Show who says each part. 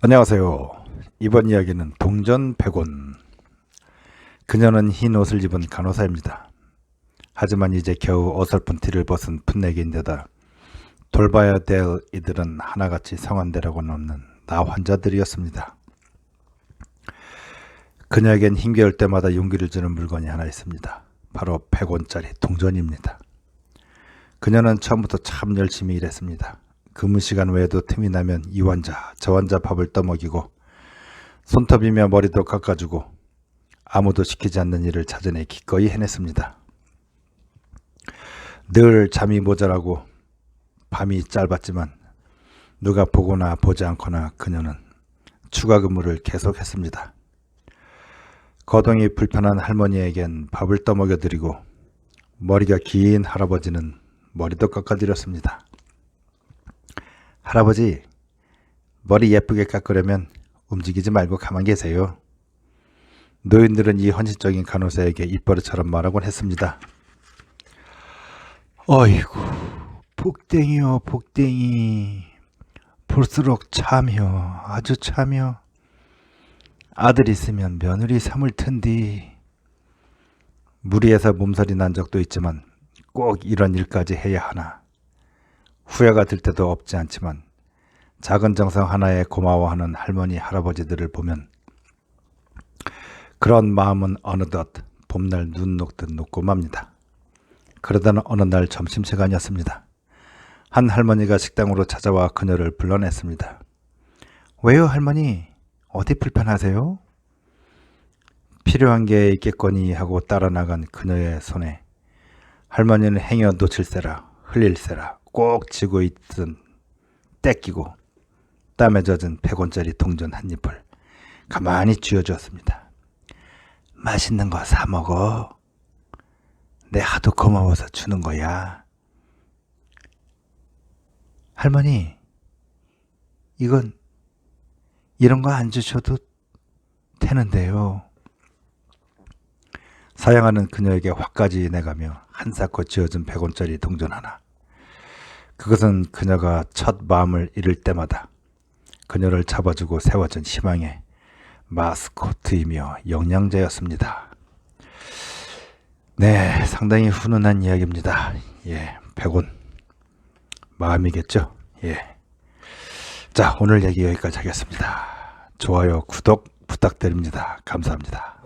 Speaker 1: 안녕하세요. 이번 이야기는 동전 100원. 그녀는 흰 옷을 입은 간호사입니다. 하지만 이제 겨우 어설픈 티를 벗은 풋내기인데다 돌봐야 될 이들은 하나같이 성한대라고는 없는 나 환자들이었습니다. 그녀에겐 힘겨울 때마다 용기를 주는 물건이 하나 있습니다. 바로 100원짜리 동전입니다. 그녀는 처음부터 참 열심히 일했습니다. 근무 시간 외에도 틈이 나면 이 환자, 저 환자 밥을 떠먹이고 손톱이며 머리도 깎아주고 아무도 시키지 않는 일을 찾아내 기꺼이 해냈습니다. 늘 잠이 모자라고 밤이 짧았지만 누가 보거나 보지 않거나 그녀는 추가 근무를 계속했습니다. 거동이 불편한 할머니에겐 밥을 떠먹여 드리고 머리가 긴 할아버지는 머리도 깎아드렸습니다. 할아버지, 머리 예쁘게 깎으려면 움직이지 말고 가만 계세요. 노인들은 이 헌신적인 간호사에게 입버릇처럼 말하곤 했습니다. 어이구, 복댕이요, 복댕이. 볼수록 참여, 아주 참여. 아들 있으면 며느리 삼을 텐디. 무리해서 몸살이 난 적도 있지만 꼭 이런 일까지 해야 하나. 후회가 들 때도 없지 않지만 작은 정성 하나에 고마워하는 할머니 할아버지들을 보면 그런 마음은 어느덧 봄날 눈 녹듯 녹고 맙니다. 그러던 어느 날 점심시간이었습니다. 한 할머니가 식당으로 찾아와 그녀를 불러냈습니다. 왜요 할머니? 어디 불편하세요? 필요한 게 있겠거니 하고 따라 나간 그녀의 손에 할머니는 행여 놓칠세라 흘릴세라 꼭 쥐고 있던 떼끼고 땀에 젖은 100원짜리 동전 한 입을 가만히 쥐어주었습니다. 맛있는 거 사 먹어. 내 하도 고마워서 주는 거야. 할머니, 이건 이런 거 안 주셔도 되는데요. 사양하는 그녀에게 화까지 내가며 한사코 쥐어준 100원짜리 동전 하나. 그것은 그녀가 첫 마음을 잃을 때마다 그녀를 잡아주고 세워준 희망의 마스코트이며 영양제였습니다. 네, 상당히 훈훈한 이야기입니다. 예, 100원. 마음이겠죠? 예. 자, 오늘 얘기 여기까지 하겠습니다. 좋아요, 구독 부탁드립니다. 감사합니다.